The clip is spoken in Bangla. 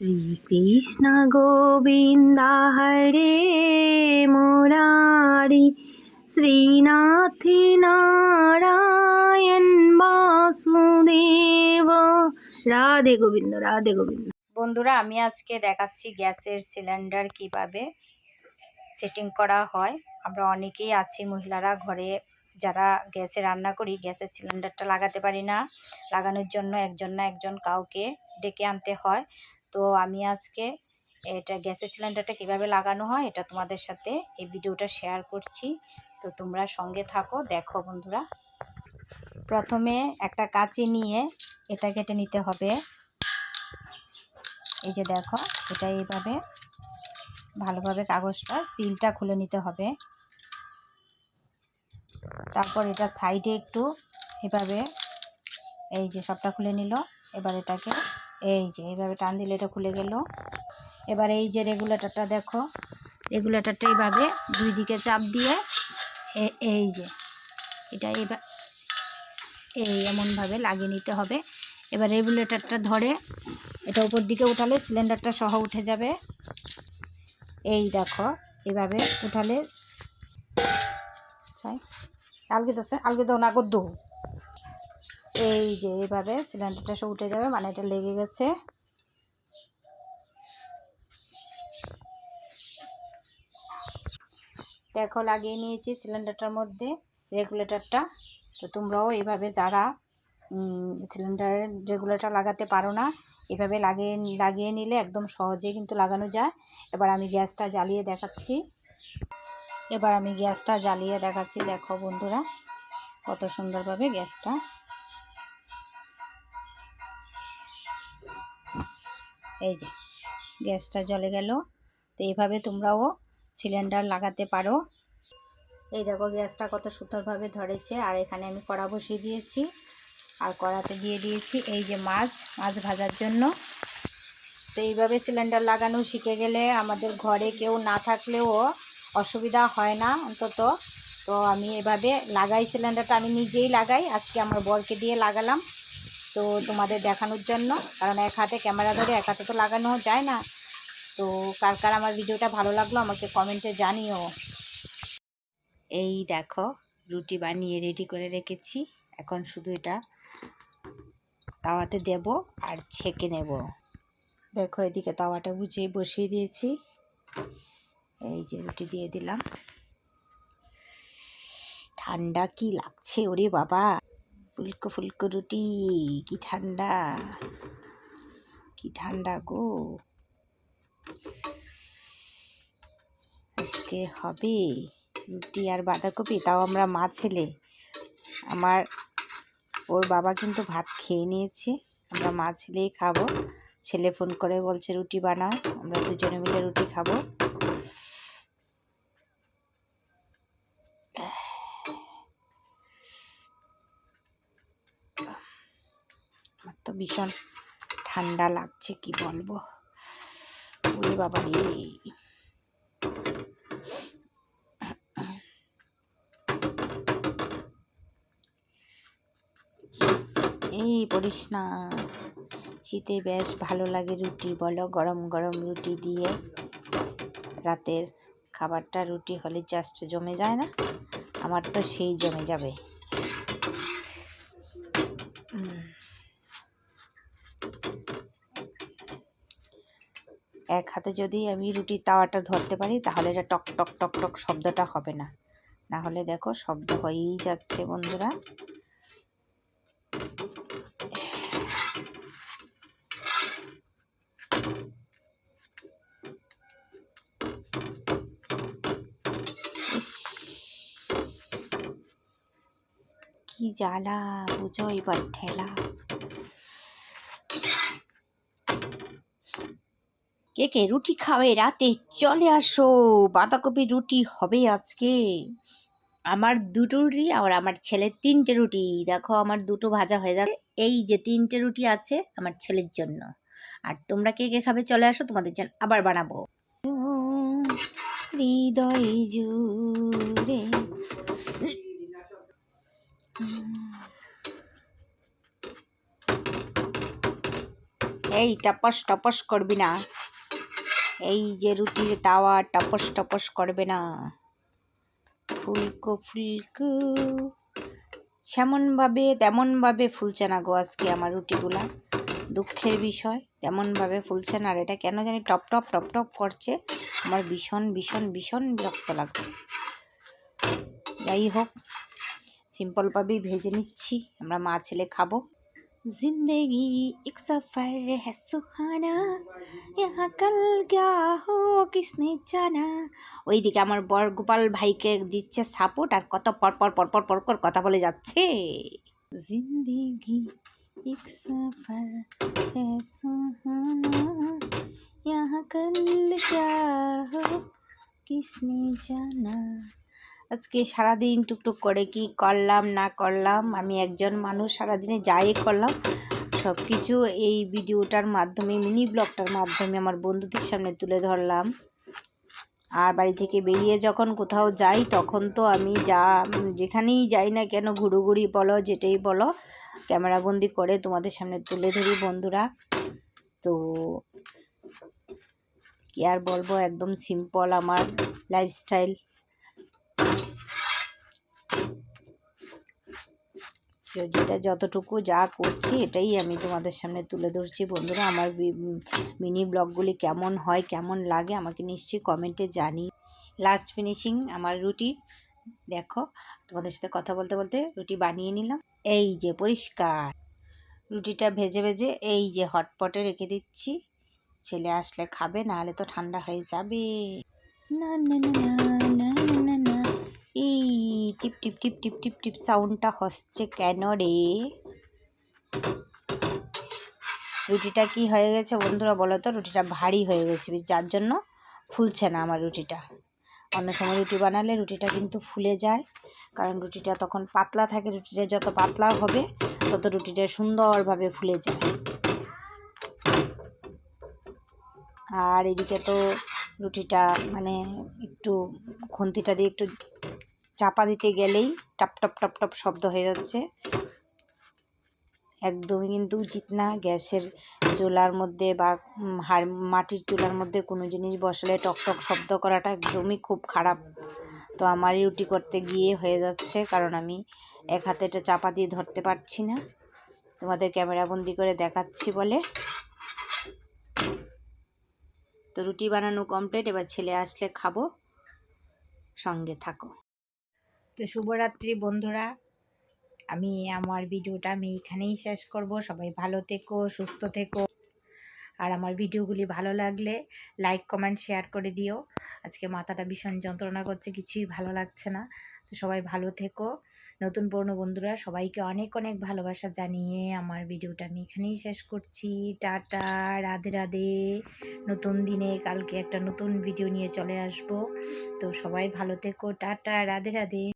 শ্রীকৃষ্ণ গোবিন্দ হরে মুরারি। শ্রীনাথি নারায়ণ বাসুদেব। রাধে গোবিন্দ রাধে গোবিন্দ। বন্ধুরা, আমি আজকে দেখাচ্ছি গ্যাসের সিলিন্ডার কীভাবে সেটিং করা হয়। আমরা অনেকেই আছি, মহিলারা, ঘরে যারা গ্যাসে রান্না করি, গ্যাসের সিলিন্ডারটা লাগাতে পারি না। লাগানোর জন্য একজন না একজন কাউকে ডেকে আনতে হয়। তো আমি আজকে এটা গ্যাসের সিলিন্ডারটা কীভাবে লাগানো হয় এটা তোমাদের সাথে এই ভিডিওটা শেয়ার করছি। তো তোমরা সঙ্গে থাকো, দেখো বন্ধুরা। প্রথমে একটা কাঁচি নিয়ে এটা কেটে নিতে হবে। এই যে দেখো, এটা এইভাবে ভালোভাবে কাগজটা, সিলটা খুলে নিতে হবে। তারপর এটা সাইডে একটু এভাবে এই যে সবটা খুলে নিল, এবার এটাকে এই যে এইভাবে টান দিলে এটা খুলে গেল। এবার এই যে রেগুলেটরটা দেখো, রেগুলেটরটা এইভাবে দুই দিকে চাপ দিয়ে এই যে, এটা এবার এই এমনভাবে লাগিয়ে নিতে হবে। এবার রেগুলেটরটা ধরে এটা উপর দিকে উঠালে সিলিন্ডারটা সহ উঠে যাবে। এই দেখো, এভাবে উঠালে চাই আলগে তো আলগে দাও না, গদ্দু। এই যে এইভাবে সিলিন্ডারটা সব উঠে যাবে মানে এটা লেগে গেছে। দেখো, লাগিয়ে নিয়েছি সিলিন্ডারটার মধ্যে রেগুলেটরটা। তো তোমরাও এইভাবে যারা সিলিন্ডারের রেগুলেটর লাগাতে পারো না, এভাবে লাগিয়ে লাগিয়ে নিলে একদম সহজে কিন্তু লাগানো যায়। এবার আমি গ্যাসটা জ্বালিয়ে দেখাচ্ছি। এবার আমি গ্যাসটা জ্বালিয়ে দেখাচ্ছি, দেখো বন্ধুরা, কত সুন্দরভাবে গ্যাসটা এই যে, গ্যাসটা জ্বলে গেল। তো এইভাবে তোমরাও সিলিন্ডার লাগাতে পারো। এই দেখো, গ্যাসটা কত সুন্দরভাবে ধরেছে। আর এখানে আমি কড়া বসিয়ে দিয়েছি। আর কড়াতে দিয়ে দিয়েছি এই যে মাছ মাছ ভাজার জন্য। তো এইভাবে সিলিন্ডার লাগানো শিখে গেলে আমাদের ঘরে কেউ না থাকলেও অসুবিধা হয় না অন্তত। তো আমি এভাবে লাগাই, সিলিন্ডারটা আমি নিজেই লাগাই। আজকে আমার বরকে দিয়ে লাগালাম। তো তোমাদের দেখানোর জন্য। কারণ এক হাতে ক্যামেরা ধরে এক হাতে তো লাগানো যায় না। তো কার কার আমার ভিডিওটা ভালো লাগল আমাকে কমেন্টে জানিও। এই দেখো, রুটি বানিয়ে রেডি করে রেখেছি। এখন শুধু এটা তাওয়াতে দেব আর ছেঁকে নেব। দেখো এদিকে তাওয়াটা বুঝিয়ে বসিয়ে দিয়েছি। এই যে রুটি দিয়ে দিলাম। ঠান্ডা কি লাগছে ওরে বাবা! ফুলকো ফুলকো রুটি, কি ঠান্ডা কি ঠান্ডা গো। আজকে হবে রুটি আর বাঁধাকপি, তাও আমরা মা ছেলে। আমার, ওর বাবা কিন্তু ভাত খেয়ে নিয়েছে, আমরা মা ছেলেই খাব। ছেলে ফোন করে বলছে রুটি বানাও, আমরা দুজনে মিলে রুটি খাব। আমার তো ভীষণ ঠান্ডা লাগছে, কি বলব? ওরে বাবা রে। এই পড়িস না। শীতে বেশ ভালো লাগে রুটি, বলো গরম গরম রুটি দিয়ে। রাতের খাবারটা রুটি হলে জাস্ট জমে যায় না? আমার তো সেই জমে যাবে। উম। এক হাতে যদি আমি রুটির তাওয়াটা ধরতে পারি, তাহলে এটা টক টক টক টক শব্দটা হবে না। না হলে দেখো শব্দ হয়েই যাচ্ছে বন্ধুরা। কি জ্বালা, বুঝো এবার ঠেলা। কে কে রুটি খাবে রাতে চলে আসো। বাঁধাকপি রুটি হবে আজকে। আমার দুটো রুটি আর আমার ছেলের তিনটে রুটি। দেখো আমার দুটো ভাজা হয়ে যাবে এই যে তিনটে রুটি আছে আমার ছেলের জন্য। আর তোমরা কে কে খাবে চলে আসো, তোমাদের জন্য আবার বানাবো। হৃদয় জুড়ে। এই টপস টপস করবি না। এই যে রুটির তাওয়া টপস টপস করবে না। ফুলকো ফুলকো। সেমনভাবে তেমনভাবে ফুলছে না গো আজকে আমার রুটিগুলা। দুঃখের বিষয়, তেমনভাবে ফুলছে না আর এটা কেন জানি টপ টপ টপ টপ করছে। আমার ভীষণ ভীষণ ভীষণ বিরক্ত লাগছে। যাই হোক সিম্পলভাবেই ভেজে নিচ্ছি। আমরা মা ছেলে খাব। जिंदगी एक सफर है सुहाना यहाँ कल क्या हो किसने জানা ওইদিকে আমার বর গোপাল ভাইকে দিচ্ছে সাপোর্ট আর কত পরপর পরপর পরপর কথা বলে যাচ্ছে জিন্দেগি এক সফর है सुहाना यहाँ कल क्या हो किसने জানা আজকে সারাদিন টুকটুক করে কি করলাম, না করলাম, আমি একজন মানুষ সারাদিনে যাই করলাম সব কিছু এই ভিডিওটার মাধ্যমে, মিনি ব্লগটার মাধ্যমে আমার বন্ধুদের সামনে তুলে ধরলাম। আর বাড়ি থেকে বেরিয়ে যখন কোথাও যাই, তখন তো আমি যা, যেখানেই যাই না কেন, ঘুরুঘুরি বলো, যেটাই বলো ক্যামেরাবন্দি করে তোমাদের সামনে তুলে ধরি বন্ধুরা। তো কি আর বলব, একদম সিম্পল আমার লাইফস্টাইল যেটা যতটুকু যা করছি এটাই আমি তোমাদের সামনে তুলে ধরছি। বন্ধুরা, আমার মিনি ব্লগগুলি কেমন হয়, কেমন লাগে আমাকে নিশ্চয়ই কমেন্টে জানি লাস্ট ফিনিশিং আমার রুটি। দেখো, তোমাদের সাথে কথা বলতে বলতে রুটি বানিয়ে নিলাম। এই যে পরিষ্কার। রুটিটা ভেজে ভেজে এই যে হটপটে রেখে দিচ্ছি। ছেলে আসলে খাবে, নাহলে তো ঠান্ডা হয়ে যাবে। না না না না। এই টিপ টিপ টিপ টিপ টিপ টিপ সাউন্ডটা হচ্ছে কেন রে? রুটিটা কি হয়ে গেছে বন্ধুরা বলো তো? রুটিটা ভারী হয়ে গেছে যার জন্য ফুলছে না আমার রুটিটা। অন্য সময় রুটি বানালে রুটিটা কিন্তু ফুলে যায়, কারণ রুটিটা তখন পাতলা থাকে, রুটিটা যত পাতলা হবে, তত রুটিটা সুন্দরভাবে ফুলে যায়। আর এদিকে তো রুটিটা মানে একটু খুন্তিটা দিয়ে একটু চাপা দিতে গেলেই টপ টপ টপ টপ শব্দ হয়ে যাচ্ছে। একদমই কিন্তু উচিত না গ্যাসের চুলার মধ্যে বা হাড় মাটির চুলার মধ্যে কোনো জিনিস বসালে টক টক শব্দ করাটা একদমই খুব খারাপ। তো আমারই রুটি করতে গিয়ে হয়ে যাচ্ছে, কারণ আমি এক হাতে এটা চাপা দিয়ে ধরতে পারছি না। তোমাদের ক্যামেরাবন্দি করে দেখাচ্ছি বলে। তো রুটি বানানো কমপ্লিট এবার ছেলে আসলে খাব। সঙ্গে থাকো। তো শুভরাত্রি বন্ধুরা। আমি আমার ভিডিওটা আমি এখানেই শেষ করব। সবাই ভালো থেকো, সুস্থ থেকো। আর আমার ভিডিওগুলি ভালো লাগলে লাইক, কমেন্ট, শেয়ার করে দিও। আজকে মাথাটা ভীষণ যন্ত্রণা করছে, কিছুই ভালো লাগছে না। তো সবাই ভালো থেকো। নতুন পুরনো বন্ধুরা, সবাইকে অনেক অনেক ভালোবাসা জানিয়ে আমার ভিডিওটা আমি এখানেই শেষ করছি। টাটা, রাধে রাধে। নতুন দিনে কালকে একটা নতুন ভিডিও নিয়ে চলে আসব। তো সবাই ভালো থেকো। টাটা, রাধে রাধে।